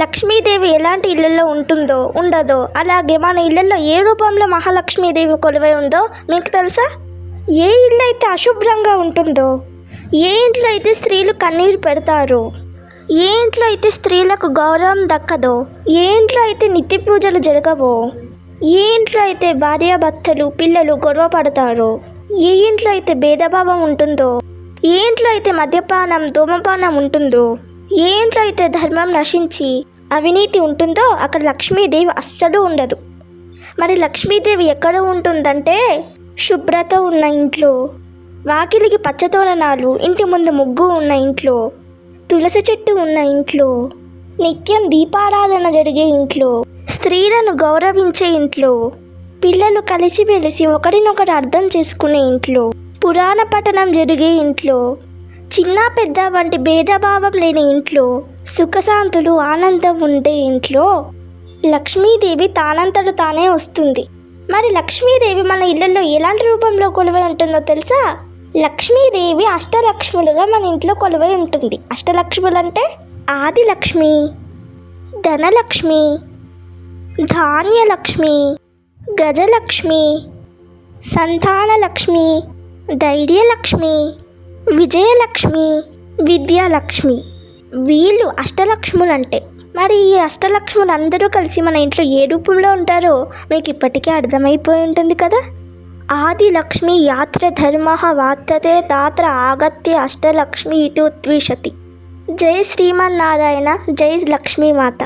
లక్ష్మీదేవి ఎలాంటి ఇళ్ళల్లో ఉంటుందో ఉండదో అలాగే మన ఇళ్ళల్లో ఏ రూపంలో మహాలక్ష్మీదేవి కొలువై ఉందో మీకు తెలుసా? ఏ ఇల్లు అయితే అశుభ్రంగా ఉంటుందో ఏ ఇంట్లో అయితే స్త్రీలు కన్నీరు పెడతారు ఏ ఇంట్లో అయితే స్త్రీలకు గౌరవం దక్కదో ఏ ఇంట్లో అయితే నిత్య పూజలు జరగవో ఏ ఇంట్లో అయితే భార్యాభర్తలు పిల్లలు గొడవ పడతారో ఏ ఇంట్లో అయితే భేదభావం ఉంటుందో ఏ ఇంట్లో అయితే మద్యపానం ధూమపానం ఉంటుందో ఏ ఇంట్లో అయితే ధర్మం నశించి అవినీతి ఉంటుందో అక్కడ లక్ష్మీదేవి అస్సలు ఉండదు. మరి లక్ష్మీదేవి ఎక్కడ ఉంటుందంటే శుభ్రత ఉన్న ఇంట్లో వాకిలికి పచ్చతోరణాలు ఇంటి ముందు ముగ్గు ఉన్న ఇంట్లో తులసి చెట్టు ఉన్న ఇంట్లో నిత్యం దీపారాధన జరిగే ఇంట్లో స్త్రీలను గౌరవించే ఇంట్లో పిల్లలు కలిసిమెలిసి ఒకరినొకరు అర్థం చేసుకునే ఇంట్లో పురాణ పఠనం జరిగే ఇంట్లో చిన్న పెద్ద వంటి భేదభావం లేని ఇంట్లో సుఖశాంతులు ఆనందం ఉండే ఇంట్లో లక్ష్మీదేవి తానంతట తానే వస్తుంది. మరి లక్ష్మీదేవి మన ఇళ్ళల్లో ఎలాంటి రూపంలో కొలువై ఉంటుందో తెలుసా? లక్ష్మీదేవి అష్టలక్ష్ములుగా మన ఇంట్లో కొలువై ఉంటుంది. అష్టలక్ష్ములు అంటే ఆదిలక్ష్మి ధనలక్ష్మి ధాన్యలక్ష్మి గజలక్ష్మి సంతానలక్ష్మి ధైర్యలక్ష్మి విజయలక్ష్మి విద్యాలక్ష్మి. వీళ్ళు అష్టలక్ష్ములు అంటే మరి ఈ అష్టలక్ష్ములు అందరూ కలిసి మన ఇంట్లో ఏ రూపంలో ఉంటారో మీకు ఇప్పటికే అర్థమైపోయి ఉంటుంది కదా? ఆది లక్ష్మి యాత్ర ధర్మ వార్తతే తాత్ర ఆగత్య అష్టలక్ష్మి ఇటు ఉద్విషతి జై శ్రీమన్నారాయణ జై లక్ష్మీమాత.